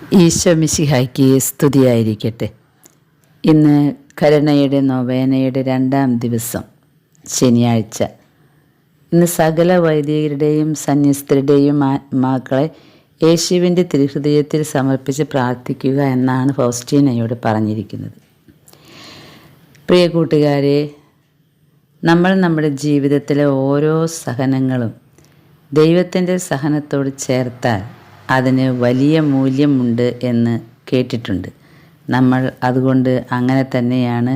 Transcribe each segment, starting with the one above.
ഈശോ മിശിഹായ്ക്ക് സ്തുതിയായിരിക്കട്ടെ. ഇന്ന് കരുണയുടെ നൊവേനയുടെ രണ്ടാം ദിവസം ശനിയാഴ്ച. ഇന്ന് സകല വൈദികരുടെയും സന്യസ്തരുടെയും ആത്മാക്കളെ യേശുവിന്റെ തിരുഹൃദയത്തിൽ സമർപ്പിച്ച് പ്രാർത്ഥിക്കുക എന്നാണ് ഫൗസ്റ്റീനയോട് പറഞ്ഞിരിക്കുന്നത്. പ്രിയ കൂട്ടുകാരെ നമ്മൾ നമ്മുടെ ജീവിതത്തിലെ ഓരോ സഹനങ്ങളും ദൈവത്തിന്റെ സഹനത്തോട് ചേർത്താൽ അതിന് വലിയ മൂല്യമുണ്ട് എന്ന് കേട്ടിട്ടുണ്ട്. നമ്മൾ അതുകൊണ്ട് അങ്ങനെ തന്നെയാണ്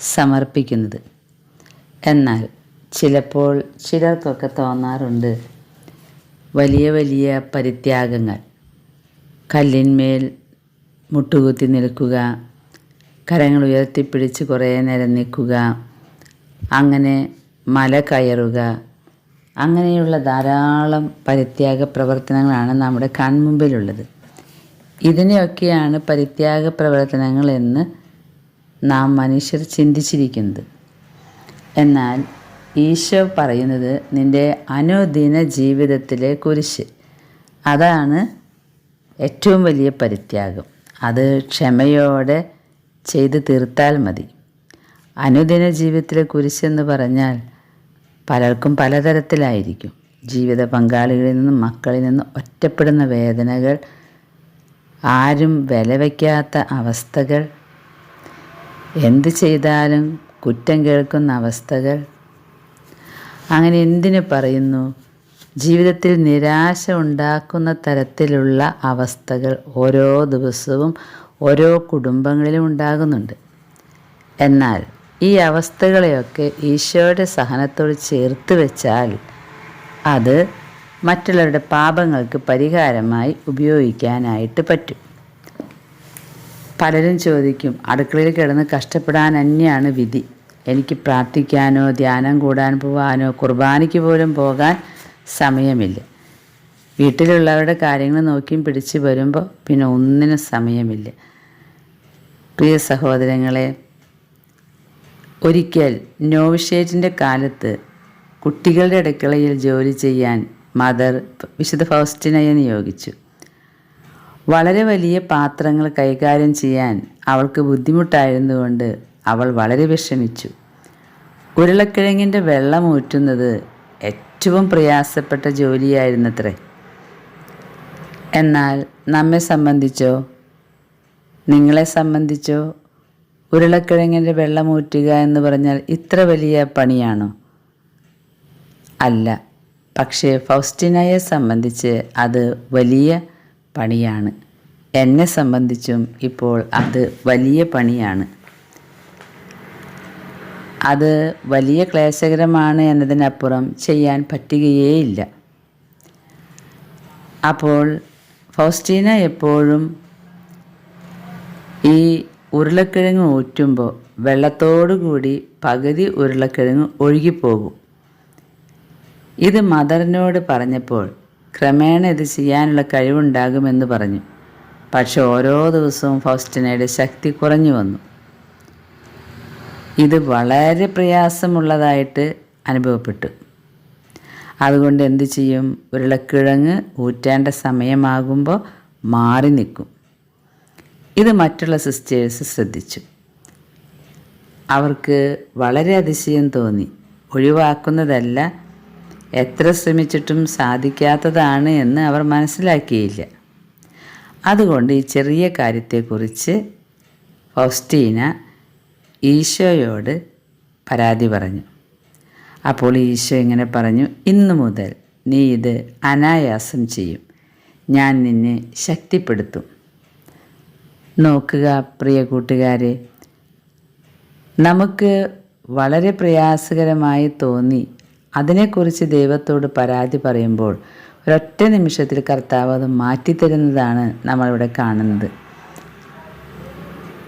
സമർപ്പിക്കുന്നത്. എന്നാൽ ചിലപ്പോൾ ചിലർക്കൊക്കെ തോന്നാറുണ്ട് വലിയ വലിയ പരിത്യാഗങ്ങൾ. കല്ലിന്മേൽ മുട്ടുകുത്തി നിൽക്കുക കരങ്ങൾ ഉയർത്തിപ്പിടിച്ച് കുറേ നേരം നിൽക്കുക അങ്ങനെ മല കയറുക അങ്ങനെയുള്ള ധാരാളം പരിത്യാഗ പ്രവർത്തനങ്ങളാണ് നമ്മുടെ കൺമുമ്പിലുള്ളത്. ഇതിനെയൊക്കെയാണ് പരിത്യാഗ പ്രവർത്തനങ്ങൾ എന്ന് നാം മനുഷ്യർ ചിന്തിച്ചിരിക്കുന്നത്. എന്നാൽ ഈശോ പറയുന്നത് നിന്റെ അനുദിന ജീവിതത്തിലെ കുരിശ്. അതാണ് ഏറ്റവും വലിയ പരിത്യാഗം. അത് ക്ഷമയോടെ ചെയ്ത് തീർത്താൽ മതി. അനുദിന ജീവിതത്തിലെ കുരിശ് എന്ന് പറഞ്ഞാൽ പലർക്കും പലതരത്തിലായിരിക്കും. ജീവിത പങ്കാളികളിൽ നിന്നും മക്കളിൽ നിന്നും ഒറ്റപ്പെടുന്ന വേദനകൾ ആരും വില വയ്ക്കാത്ത അവസ്ഥകൾ എന്ത് ചെയ്താലും കുറ്റം കേൾക്കുന്ന അവസ്ഥകൾ. അങ്ങനെ എന്തിനു പറയുന്നു? ജീവിതത്തിൽ നിരാശ ഉണ്ടാക്കുന്ന തരത്തിലുള്ള അവസ്ഥകൾ ഓരോ ദിവസവും ഓരോ കുടുംബങ്ങളിലും ഉണ്ടാകുന്നുണ്ട്. എന്നാൽ ഈ അവസ്ഥകളെയൊക്കെ ഈശോയുടെ സഹനത്തോട് ചേർത്ത് വെച്ചാൽ അത് മറ്റുള്ളവരുടെ പാപങ്ങൾക്ക് പരിഹാരമായി ഉപയോഗിക്കാനായിട്ട് പറ്റും. പലരും ചോദിക്കും അടുക്കളയിൽ കിടന്ന് കഷ്ടപ്പെടാൻ തന്നെയാണ് വിധി. എനിക്ക് പ്രാർത്ഥിക്കാനോ ധ്യാനം കൂടാൻ പോകാനോ കുർബാനയ്ക്ക് പോലും പോകാൻ സമയമില്ല. വീട്ടിലുള്ളവരുടെ കാര്യങ്ങൾ നോക്കിയും പിടിച്ച് വരുമ്പോൾ പിന്നെ ഒന്നിനും സമയമില്ല. പ്രിയ സഹോദരങ്ങളെ ഒരിക്കൽ നോവിഷേറ്റിന്റെ കാലത്ത് കുട്ടികളുടെ അടുക്കളയിൽ ജോലി ചെയ്യാൻ മദർ വിശുദ്ധ ഫൗസ്റ്റിനയെ നിയോഗിച്ചു. വളരെ വലിയ പാത്രങ്ങൾ കൈകാര്യം ചെയ്യാൻ അവൾക്ക് ബുദ്ധിമുട്ടായിരുന്നുകൊണ്ട് അവൾ വളരെ വിഷമിച്ചു. ഉരുളക്കിഴങ്ങിന്റെ വെള്ളം ഊറ്റുന്നത് ഏറ്റവും പ്രയാസപ്പെട്ട ജോലിയായിരുന്നത്രേ. എന്നാൽ നമ്മെ സംബന്ധിച്ചോ? നിങ്ങളെ സംബന്ധിച്ചോ? ഉരുളക്കിഴങ്ങിന്റെ വെള്ളമൂറ്റുക എന്ന് പറഞ്ഞാൽ ഇത്ര വലിയ പണിയാണോ? അല്ല. പക്ഷേ ഫൗസ്റ്റിനയെ സംബന്ധിച്ച് അത് വലിയ പണിയാണ്. എന്നെ സംബന്ധിച്ചും ഇപ്പോൾ അത് വലിയ പണിയാണ്. അത് വലിയ ക്ലേശകരമാണ് എന്നതിനപ്പുറം ചെയ്യാൻ പറ്റുകയേയില്ല. അപ്പോൾ ഫൗസ്റ്റീന എപ്പോഴും ഈ ഉരുളക്കിഴങ്ങ് ഊറ്റുമ്പോൾ വെള്ളത്തോടു കൂടി പകുതി ഉരുളക്കിഴങ്ങ് ഒഴുകിപ്പോകും. ഇത് മദറിനോട് പറഞ്ഞപ്പോൾ ക്രമേണ ഇത് ചെയ്യാനുള്ള കഴിവുണ്ടാകുമെന്ന് പറഞ്ഞു. പക്ഷെ ഓരോ ദിവസവും ഫൗസ്റ്റിനയുടെ ശക്തി കുറഞ്ഞു വന്നു. ഇത് വളരെ പ്രയാസമുള്ളതായിട്ട് അനുഭവപ്പെട്ടു. അതുകൊണ്ട് എന്തു ചെയ്യും? ഉരുളക്കിഴങ്ങ് ഊറ്റേണ്ട സമയമാകുമ്പോൾ മാറി നിൽക്കും. ഇത് മറ്റുള്ള സിസ്റ്റേഴ്സ് ശ്രദ്ധിച്ചു. അവർക്ക് വളരെ അതിശയം തോന്നി. ഒഴിവാക്കുന്നതല്ല എത്ര ശ്രമിച്ചിട്ടും സാധിക്കാത്തതാണ് എന്ന് അവർ മനസ്സിലാക്കിയില്ല. അതുകൊണ്ട് ഈ ചെറിയ കാര്യത്തെക്കുറിച്ച് ഫൗസ്റ്റീന ഈശോയോട് പരാതി പറഞ്ഞു. അപ്പോൾ ഈശോ ഇങ്ങനെ പറഞ്ഞു ഇന്നു മുതൽ നീ ഇത് അനായാസം ചെയ്യും. ഞാൻ നിന്നെ ശക്തിപ്പെടുത്തും. നോക്കുക പ്രിയ കൂട്ടുകാരെ. നമുക്ക് വളരെ പ്രയാസകരമായി തോന്നി. അതിനെക്കുറിച്ച് ദൈവത്തോട് പരാതി പറയുമ്പോൾ ഒരൊറ്റ നിമിഷത്തിൽ കർത്താവ് അത് മാറ്റിത്തരുന്നതാണ് നമ്മളിവിടെ കാണുന്നത്.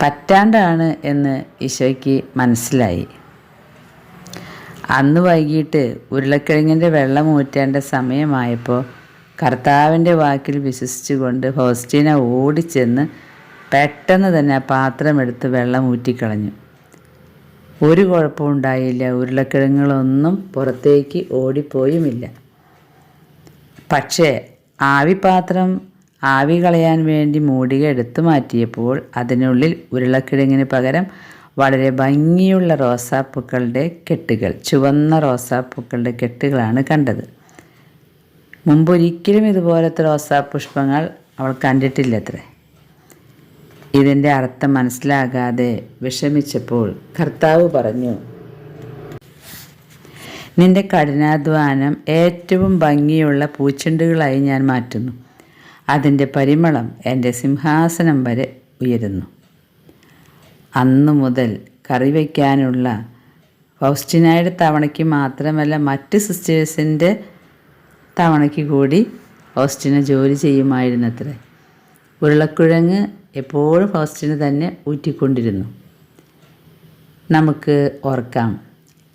പറ്റാണ്ടാണ് എന്ന് ഈശോയ്ക്ക് മനസ്സിലായി. അന്ന് വൈകിട്ട് ഉരുളക്കിഴങ്ങിന്റെ വെള്ളം ഊറ്റേണ്ട സമയമായപ്പോൾ കർത്താവിന്റെ വാക്കിൽ വിശ്വസിച്ചുകൊണ്ട് ഹോസ്റ്റീന ഓടിച്ചെന്ന് പെട്ടെന്ന് തന്നെ പാത്രമെടുത്ത് വെള്ളം ഊറ്റിക്കളഞ്ഞു. ഒരു കുഴപ്പവും ഉണ്ടായില്ല. ഉരുളക്കിഴങ്ങുകളൊന്നും പുറത്തേക്ക് ഓടിപ്പോയുമില്ല. പക്ഷേ ആവിപാത്രം ആവി കളയാൻ വേണ്ടി മൂടിക എടുത്തു മാറ്റിയപ്പോൾ അതിനുള്ളിൽ ഉരുളക്കിഴങ്ങിന് പകരം വളരെ ഭംഗിയുള്ള റോസാപ്പൂക്കളുടെ കെട്ടുകൾ ചുവന്ന റോസാപ്പൂക്കളുടെ കെട്ടുകളാണ് കണ്ടത്. മുമ്പൊരിക്കലും ഇതുപോലത്തെ റോസാപുഷ്പങ്ങൾ അവൾ കണ്ടിട്ടില്ലത്രേ. ഇതിന്റെ അർത്ഥം മനസ്സിലാകാതെ വിഷമിച്ചപ്പോൾ കർത്താവ് പറഞ്ഞു നിന്റെ കഠിനാധ്വാനം ഏറ്റവും ഭംഗിയുള്ള പൂച്ചെണ്ടുകളായി ഞാൻ മാറ്റുന്നു. അതിന്റെ പരിമളം എന്റെ സിംഹാസനം വരെ ഉയരുന്നു. അന്നു മുതൽ കറി വയ്ക്കാനുള്ള ഫൗസ്റ്റിനായുടെ തവണയ്ക്ക് മാത്രമല്ല മറ്റ് സിസ്റ്റേഴ്സിന്റെ തവണയ്ക്ക് കൂടി ഓസ്റ്റിനെ ജോലി ചെയ്യുമായിരുന്നത്രേ. ഉരുളക്കിഴങ്ങ് എപ്പോഴും ഫൗസ്റ്റിന് തന്നെ ഊറ്റിക്കൊണ്ടിരുന്നു. നമുക്ക് ഓർക്കാം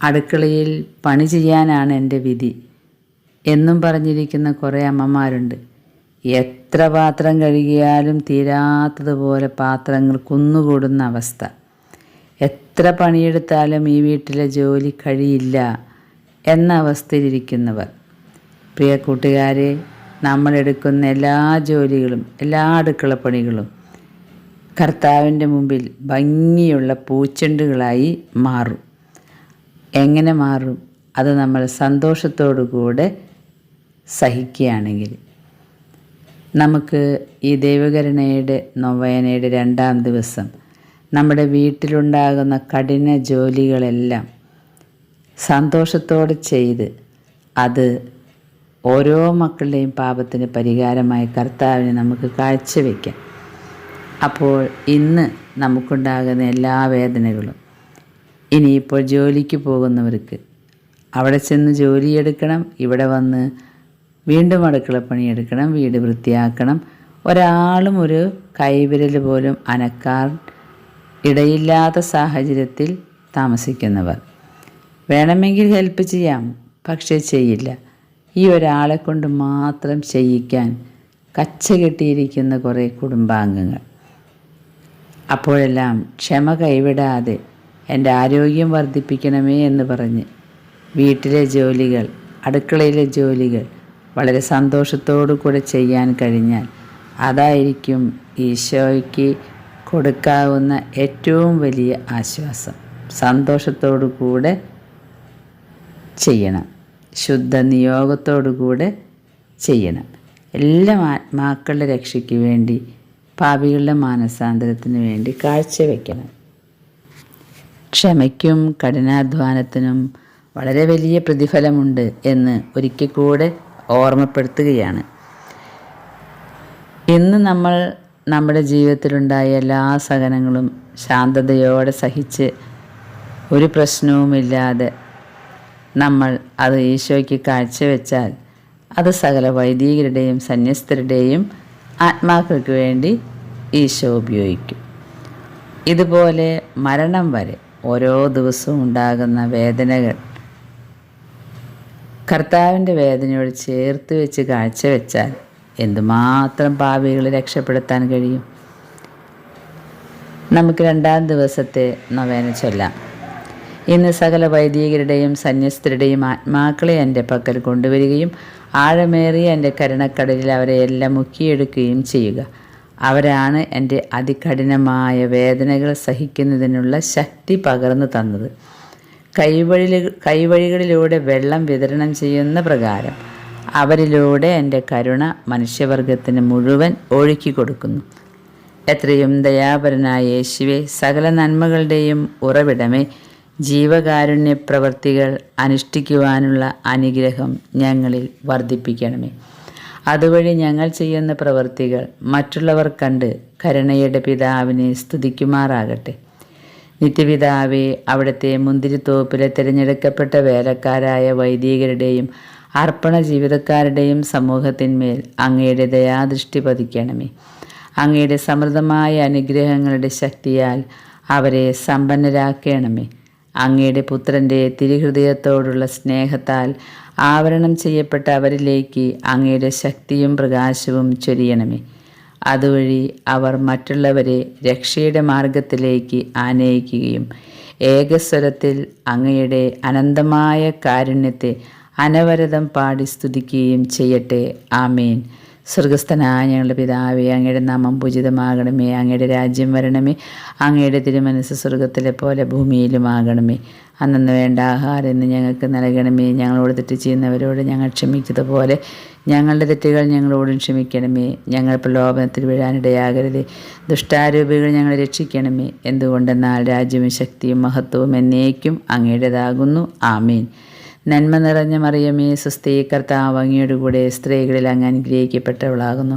അടുക്കളയിൽ പണി ചെയ്യാനാണ് എന്റെ വിധി എന്നും പറഞ്ഞിരിക്കുന്ന കുറേ അമ്മമാരുണ്ട്. എത്ര പാത്രം കഴുകിയാലും തീരാത്തതുപോലെ പാത്രങ്ങൾ കുന്നുകൂടുന്ന അവസ്ഥ. എത്ര പണിയെടുത്താലും ഈ വീട്ടിലെ ജോലി കഴിയില്ല എന്ന അവസ്ഥയിലിരിക്കുന്നവർ. പ്രിയ കൂട്ടുകാരെ നമ്മളെടുക്കുന്ന എല്ലാ ജോലികളും എല്ലാ അടുക്കളപ്പണികളും കർത്താവിന്റെ മുമ്പിൽ ഭംഗിയുള്ള പൂച്ചെണ്ടുകളായി മാറും. എങ്ങനെ മാറും? അത് നമ്മൾ സന്തോഷത്തോടു കൂടെ സഹിക്കുകയാണെങ്കിൽ. നമുക്ക് ഈ ദൈവകരുണയുടെ നൊവേനയുടെ രണ്ടാം ദിവസം നമ്മുടെ വീട്ടിലുണ്ടാകുന്ന കഠിന ജോലികളെല്ലാം സന്തോഷത്തോടെ ചെയ്ത് അത് ഓരോ മക്കളുടെയും പാപത്തിന് പരിഹാരമായി കർത്താവിനെ നമുക്ക് കാഴ്ചവെക്കാം. അപ്പോൾ ഇന്ന് നമുക്കുണ്ടാകുന്ന എല്ലാ വേദനകളും ഇനിയിപ്പോൾ ജോലിക്ക് പോകുന്നവർക്ക് അവിടെ ചെന്ന് ജോലിയെടുക്കണം ഇവിടെ വന്ന് വീണ്ടും അടുക്കള എടുക്കണം വീട് വൃത്തിയാക്കണം. ഒരാളും ഒരു കൈവിരൽ പോലും അനക്കാർ ഇടയില്ലാത്ത സാഹചര്യത്തിൽ താമസിക്കുന്നവർ. വേണമെങ്കിൽ ഹെൽപ്പ് ചെയ്യാം പക്ഷേ ചെയ്യില്ല. ഈ ഒരാളെ കൊണ്ട് മാത്രം ചെയ്യിക്കാൻ കച്ച കെട്ടിയിരിക്കുന്ന കുറേ കുടുംബാംഗങ്ങൾ. അപ്പോഴെല്ലാം ക്ഷമ കൈവിടാതെ എന്റെ ആരോഗ്യം വർദ്ധിപ്പിക്കണമേ എന്ന് പറഞ്ഞ് വീട്ടിലെ ജോലികൾ അടുക്കളയിലെ ജോലികൾ വളരെ സന്തോഷത്തോടു കൂടെ ചെയ്യാൻ കഴിഞ്ഞാൽ അതായിരിക്കും ഈശോയ്ക്ക് കൊടുക്കാവുന്ന ഏറ്റവും വലിയ ആശ്വാസം. സന്തോഷത്തോടു കൂടെ ചെയ്യണം. ശുദ്ധ നിയോഗത്തോടു കൂടെ ചെയ്യണം. എല്ലാം ആത്മാക്കളുടെ രക്ഷയ്ക്ക് വേണ്ടി പാപികളുടെ മാനസാന്തരത്തിന് വേണ്ടി കാഴ്ചവെക്കണം. ക്ഷമയ്ക്കും കഠിനാധ്വാനത്തിനും വളരെ വലിയ പ്രതിഫലമുണ്ട് എന്ന് ഒരിക്കൽ കൂടെ ഓർമ്മപ്പെടുത്തുകയാണ്. ഇന്ന് നമ്മൾ നമ്മുടെ ജീവിതത്തിലുണ്ടായ എല്ലാ സഹനങ്ങളും ശാന്തതയോടെ സഹിച്ച് ഒരു പ്രശ്നവുമില്ലാതെ നമ്മൾ അത് ഈശോയ്ക്ക് കാഴ്ചവെച്ചാൽ അത് സകല വൈദികരുടെയും സന്യസ്തരുടെയും ആത്മാക്കൾക്ക് വേണ്ടി ഈശോ ഉപയോഗിക്കും. ഇതുപോലെ മരണം വരെ ഓരോ ദിവസവും ഉണ്ടാകുന്ന വേദനകൾ കർത്താവിന്റെ വേദനയോട് ചേർത്ത് വെച്ച് കാഴ്ചവെച്ചാൽ എന്തുമാത്രം പാവികളെ രക്ഷപ്പെടുത്താൻ കഴിയും? നമുക്ക് രണ്ടാം ദിവസത്തെ നവേന ചൊല്ലാം. ഇന്ന് സകല വൈദികരുടെയും സന്യസ്തരുടെയും ആത്മാക്കളെ എന്റെ പക്കൽ കൊണ്ടുവരികയും ആഴമേറിയ എന്റെ കരുണക്കടലിൽ അവരെ എല്ലാം മുക്കിയെടുക്കുകയും ചെയ്യുക. അവരാണ് എന്റെ അതികഠിനമായ വേദനകൾ സഹിക്കുന്നതിനുള്ള ശക്തി പകർന്നു തന്നത്. കൈവഴി കൈവഴികളിലൂടെ വെള്ളം വിതരണം ചെയ്യുന്ന പ്രകാരം അവരിലൂടെ എന്റെ കരുണ മനുഷ്യവർഗത്തിന് മുഴുവൻ ഒഴുക്കി കൊടുക്കുന്നു. എത്രയും ദയാപരനായ യേശുവെ സകല നന്മകളുടെയും ഉറവിടമേ ജീവകാരുണ്യ പ്രവർത്തികൾ അനുഷ്ഠിക്കുവാനുള്ള അനുഗ്രഹം ഞങ്ങളിൽ വർദ്ധിപ്പിക്കണമേ. അതുവഴി ഞങ്ങൾ ചെയ്യുന്ന പ്രവർത്തികൾ മറ്റുള്ളവർ കണ്ട് കരുണയുടെ പിതാവിനെ സ്തുതിക്കുമാറാകട്ടെ. നിത്യപിതാവെ അവിടുത്തെ മുന്തിരിത്തോപ്പിലെ തിരഞ്ഞെടുക്കപ്പെട്ട വേലക്കാരായ വൈദികരുടെയും അർപ്പണ ജീവിതക്കാരുടെയും സമൂഹത്തിന്മേൽ അങ്ങയുടെ ദയാദൃഷ്ടി പതിക്കണമേ. അങ്ങയുടെ സമൃദ്ധമായ അനുഗ്രഹങ്ങളുടെ ശക്തിയാൽ അവരെ സമ്പന്നരാക്കണമേ. അങ്ങയുടെ പുത്രന്റെ തിരുഹൃദയത്തോടുള്ള സ്നേഹത്താൽ ആവരണം ചെയ്യപ്പെട്ട അവരിലേക്ക് അങ്ങയുടെ ശക്തിയും പ്രകാശവും ചൊരിയണമേ. അതുവഴി അവർ മറ്റുള്ളവരെ രക്ഷയുടെ മാർഗത്തിലേക്ക് ആനയിക്കുകയും ഏകസ്വരത്തിൽ അങ്ങയുടെ അനന്തമായ കാരുണ്യത്തെ അനവരതം പാടി സ്തുതിക്കുകയും ചെയ്യട്ടെ. ആമേൻ. സ്വർഗസ്ഥനായ ഞങ്ങളുടെ പിതാവേ അങ്ങയുടെ നാമം പൂജിതമാകണമേ അങ്ങയുടെ രാജ്യം വരണമേ അങ്ങയുടെ തിരുമനസ് സ്വർഗത്തിലെ പോലെ ഭൂമിയിലുമാകണമേ. അന്നു വേണ്ട ആഹാരം ഇന്ന് ഞങ്ങൾക്ക് നൽകണമേ. ഞങ്ങളോട് തെറ്റ് ചെയ്യുന്നവരോട് ഞങ്ങൾ ക്ഷമിച്ചതുപോലെ ഞങ്ങളുടെ തെറ്റുകൾ ഞങ്ങളോടും ക്ഷമിക്കണമേ. ഞങ്ങൾ പ്രലോഭനത്തിൽ വീഴാനിടയാകരുതേ. ദുഷ്ടാരൂപികൾ ഞങ്ങളെ രക്ഷിക്കണമേ. എന്തുകൊണ്ടെന്നാൽ രാജ്യവും ശക്തിയും മഹത്വവും എന്നേക്കും അങ്ങയുടേതാകുന്നു. ആമീൻ. നന്മ നിറഞ്ഞ മറിയമേ സുസ്ഥീ കർത്താവ് കൂടെ സ്ത്രീകളിൽ അങ്ങ് അനുഗ്രഹിക്കപ്പെട്ടവളാകുന്നു.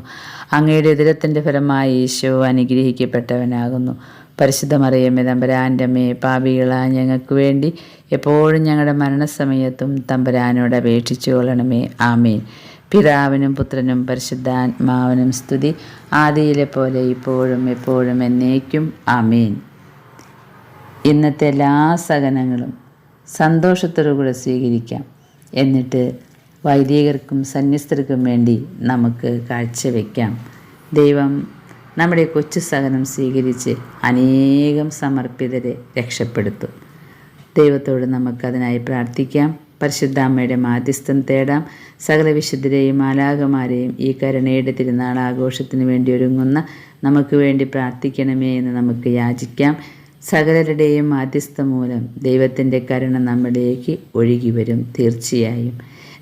അങ്ങയുടെ ഉദരത്തിന്റെ ഫലമായി ഈശോ അനുഗ്രഹിക്കപ്പെട്ടവനാകുന്നു. പരിശുദ്ധ മറിയമ്മേ തമ്പരാന്റെ അമ്മേ പാപികള ഞങ്ങൾക്ക് വേണ്ടി എപ്പോഴും ഞങ്ങളുടെ മരണസമയത്തും തമ്പരാനോട് അപേക്ഷിച്ചു കൊള്ളണമേ. ആമേൻ. പിതാവിനും പുത്രനും പരിശുദ്ധാത്മാവിനും സ്തുതി. ആദിയിലെ പോലെ ഇപ്പോഴും എപ്പോഴും എന്നേക്കും. ആമീൻ. ഇന്നത്തെ എല്ലാ സഹനങ്ങളും സന്തോഷത്തോടുകൂടെ സ്വീകരിക്കാം. എന്നിട്ട് വൈദികർക്കും സന്യസ്തർക്കും വേണ്ടി നമുക്ക് കാഴ്ചവെക്കാം. ദൈവം നമ്മുടെ കൊച്ചു സഹനം സ്വീകരിച്ച് അനേകം സമർപ്പിതരെ രക്ഷപ്പെടുത്തും. ദൈവത്തോട് നമുക്കതിനായി പ്രാർത്ഥിക്കാം. പരിശുദ്ധാമ്മയുടെ മാധ്യസ്ഥം തേടാം. സകല വിശുദ്ധരെയും മാലാകമാരെയും ഈ കരുണയുടെ തിരുനാൾ ആഘോഷത്തിന് വേണ്ടി ഒരുങ്ങുന്ന നമുക്ക് വേണ്ടി പ്രാർത്ഥിക്കണമേ എന്ന് നമുക്ക് യാചിക്കാം. സകലരുടെയും മാധ്യസ്ഥ മൂലം ദൈവത്തിന്റെ കരുണ നമ്മിലേക്ക് ഒഴുകി വരും തീർച്ചയായും.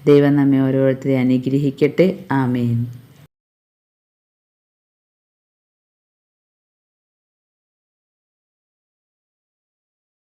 ദൈവം നമ്മെ ഓരോരുത്തരെ അനുഗ്രഹിക്കട്ടെ. ആമേൻ.